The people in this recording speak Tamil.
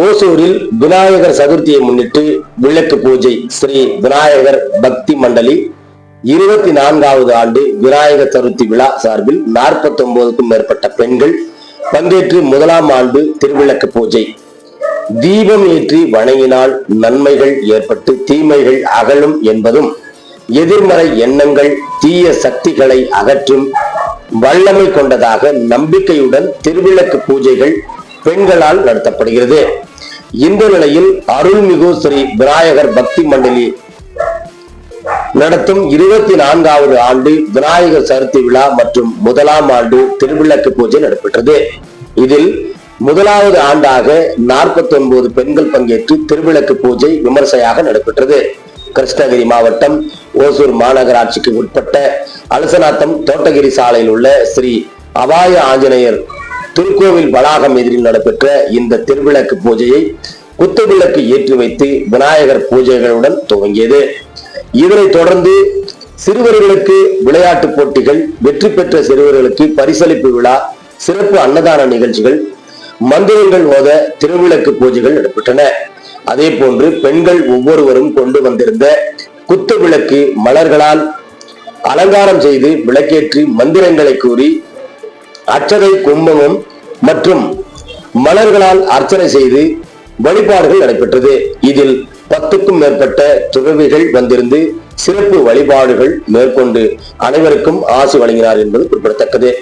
ஓசூரில் விநாயகர் சதுர்த்தியை முன்னிட்டு விளக்கு பூஜை ஸ்ரீ விநாயகர் பக்தி மண்டலி இருபத்தி நான்காவது ஆண்டு விநாயகர் சதுர்த்தி விழா சார்பில் நாற்பத்தி ஒன்பதுக்கும் மேற்பட்ட பெண்கள் பங்கேற்று முதலாம் ஆண்டு திருவிளக்கு பூஜை. தீபம் ஏற்றி வணங்கினால் நன்மைகள் ஏற்பட்டு தீமைகள் அகலும் என்பதும் எதிர்மறை எண்ணங்கள் தீய சக்திகளை அகற்றும் வல்லமை கொண்டதாக நம்பிக்கையுடன் திருவிளக்கு பூஜைகள் பெண்களால் நடத்தப்படுகிறது. இந்த நிலையில் அருள்மிகு ஸ்ரீ விநாயகர் பக்தி மண்டலி நடத்தும் இருபத்தி நான்காவது ஆண்டு விநாயகர் சதுர்த்தி விழா மற்றும் முதலாம் ஆண்டு திருவிளக்கு பூஜை நடைபெற்றது. இதில் முதலாவது ஆண்டாக நாற்பத்தி ஒன்பது பெண்கள் பங்கேற்று திருவிளக்கு பூஜை விமர்சையாக நடைபெற்றது. கிருஷ்ணகிரி மாவட்டம் ஓசூர் மாநகராட்சிக்கு உட்பட்ட அலசநாத்தம் தோட்டகிரி சாலையில் உள்ள ஸ்ரீ அபாய ஆஞ்சநேயர் திருக்கோவில் வளாகம் எதிரில் நடைபெற்ற இந்த திருவிளக்கு பூஜையை குத்துவிளக்கு ஏற்றி வைத்து விநாயகர் பூஜைகளுடன் துவங்கியது. இதனைத் தொடர்ந்து சிறுவர்களுக்கு விளையாட்டு போட்டிகள் வெற்றி பெற்ற சிறுவர்களுக்கு பரிசளிப்பு விழா சிறப்பு அன்னதான நிகழ்ச்சிகள் மந்திரங்கள் ஓத திருவிளக்கு பூஜைகள் நடைபெற்றன. அதே போன்று பெண்கள் ஒவ்வொருவரும் கொண்டு வந்திருந்த குத்து விளக்கு மலர்களால் அலங்காரம் செய்து விளக்கேற்றி மந்திரங்களை கூறி அச்சதை கும்பமும் மற்றும் மலர்களால் அர்ச்சனை செய்து வழிபாடுகள் நடைபெற்றது. இதில் பத்துக்கும் மேற்பட்ட துறவிகள் வந்திருந்து சிறப்பு வழிபாடுகள் மேற்கொண்டு அனைவருக்கும் ஆசி வழங்கினார் என்பது குறிப்பிடத்தக்கது.